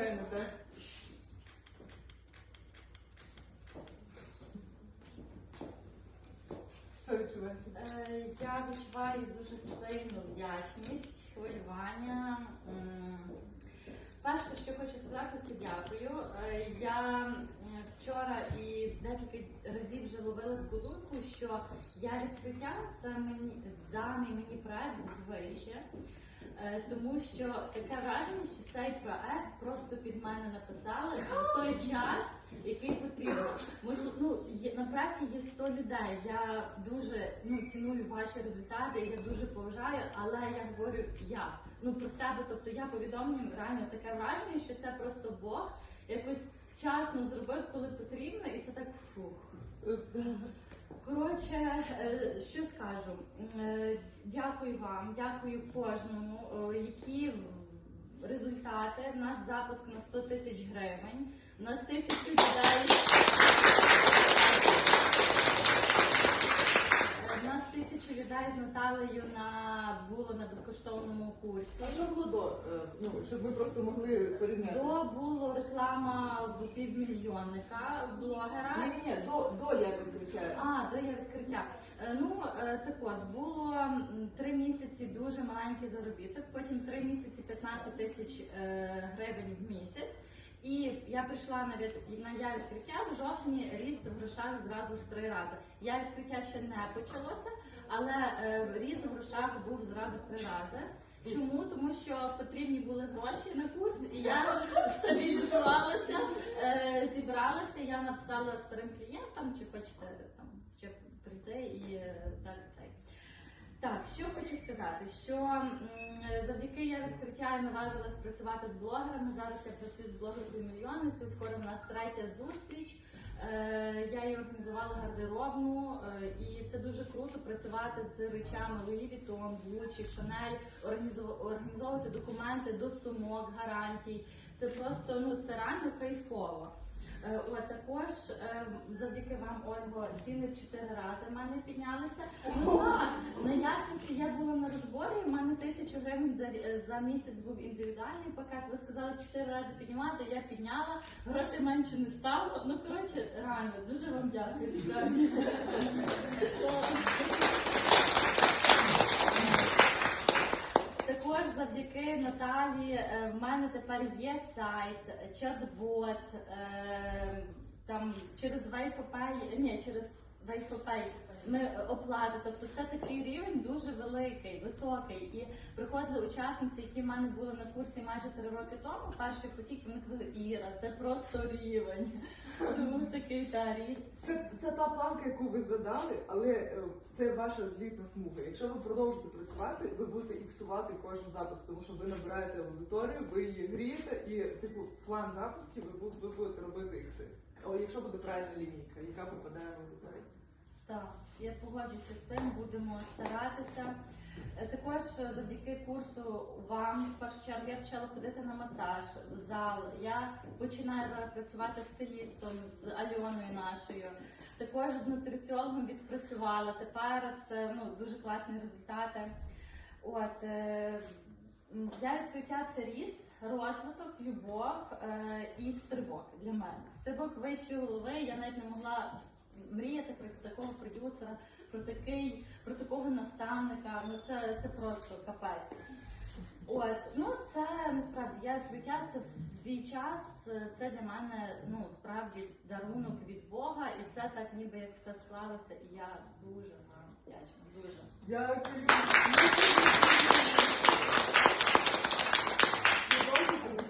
звичайно, так. Що відчуваєте? Е, Я відчуваю дуже сильну вдячність, хвилювання. Перше, що хочу сказати, це дякую. Е, Я вчора і декілька разів вже ловила таку думку, що я відкриття це мені даний мені проект звище. Е, Тому що таке враження, що цей проект просто під мене написали в той час, який потрібен. Можливо, ну є на проекті є 100 людей. Я дуже ну ціную ваші результати. Я дуже поважаю, але я говорю я ну про себе. Тобто я повідомлюю реально таке враження, що це просто Бог якось вчасно зробив, коли потрібно, і це так фух. Коротше, е, що скажу? Е, Дякую вам, дякую кожному. Е, Які результати? У нас запуск на 100 тисяч гривень. У нас тисячу людей. У нас тисячу людей з Наталею на було на безкоштовному курсі. А що було до? е, Ну, щоб ми просто могли порівняти. До було реклама в півмільйонника блогера. Ні, ні, ні, до, до я відкриття. А, до я відкриття. Е, Ну е, так от було м, три місяці дуже маленький заробіток, потім три місяці 15 тисяч е, гривень в я прийшла на від на я відкриття в жовтні ріст в грошах зразу в три рази. Я відкриття ще не почалося, але е, ріст в грошах був зразу в три рази. Чому? Тому що потрібні були гроші на курс, і я стабілізувалася, е, зібралася. Я написала старим клієнтам, чи хочете там ще прийти і е, далі цей. Так, що хочу сказати, що завдяки я відкриття наважилась працювати з блогерами. Зараз я працюю з блогеркою мільйонницею. Скоро в нас третя зустріч. Е, Я її організувала гардеробну, е, і це дуже круто працювати з речами Vuitton, Gucci, Chanel, організов- організовувати документи до сумок, гарантій. Це просто ну це реально кайфово. Е, От також е, завдяки вам, Ольго, ціни в чотири рази в мене піднялися. Ну так, на ясності я була на розборі. У мене тисячу гривень за, за місяць був індивідуальний пакет. Ви сказали чотири рази піднімати. Я підняла, грошей менше не стало. Ну коротше, реально дуже вам дякую. Справді. Також завдяки Наталі е, в мене тепер є сайт, чат-бот, е, там через Wayfopay, ні, через Wayfopay ми оплати. Тобто це такий рівень дуже великий, високий. І приходили учасниці, які в мене були на курсі майже три роки тому. Перший потік вони казали, Іра, це просто рівень. Тому такий та ріст. Це, це та планка, яку ви задали, але е, це ваша злітна смуга. Якщо ви продовжите працювати, ви будете іксувати кожен запуск, тому що ви набираєте аудиторію, ви її грієте, і типу план запусків ви будете робити ікси. О, якщо буде правильна лінійка, яка попадає в аудиторію. Так, я погоджуюся з цим, будемо старатися. Е, Також е, завдяки курсу вам, в першу чергу, я почала ходити на масаж в зал. Я починаю зараз працювати стилістом з Альоною нашою. Також з нутриціологом відпрацювала. Тепер це ну, дуже класні результати. От е, для відкриття це ріст, розвиток, любов е, і стрибок для мене. Стрибок вищої голови. Я навіть не могла мріяти про такого продюсера, про такий, про такого наставника. Ну це, це просто капець. От, ну це насправді я відкриття це в свій час. е, Це для мене ну справді дарунок від Бога, і це так ніби як все склалося, і я дуже вам вдячна. Дуже. Дякую.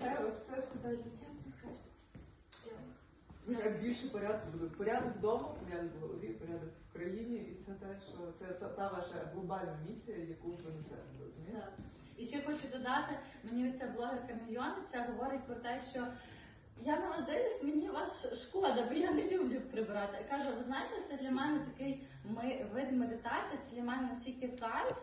Нехай ось все складається. Ну, як більше порядку буде. Порядок вдома, порядок в голові, порядок в країні, і це те, що це та, та ваша глобальна місія, яку ви несете, розумієте? І ще хочу додати, мені ця блогерка мільйонниця говорить про те, що я на вас дивлюсь, мені вас шкода, бо я не люблю прибирати. Я кажу, ви знаєте, це для мене такий вид медитації, це для мене настільки кайф.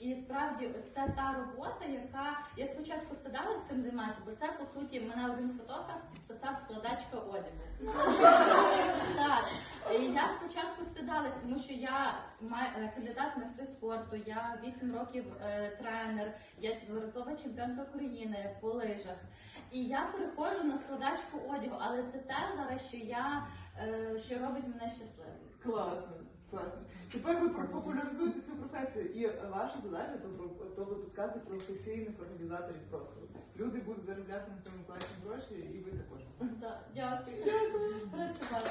І справді ось це та робота, яка я спочатку стидалася цим займатися, бо це по суті мене один фотограф підписав. складачка одягу. Так, і я спочатку стидалась, тому що я е, кандидат в майстри спорту, я 8 років е, тренер, я дворазова чемпіонка України по лижах. І я переходжу на складачку одягу, але це те зараз, що я е, що робить мене щасливою. Класно, класно. Тепер ви популяризуєте цю професію, і ваша задача то, випускати професійних організаторів простору. Люди будуть заробляти на цьому класні гроші, і ви також. Так. Дякую. Працювати.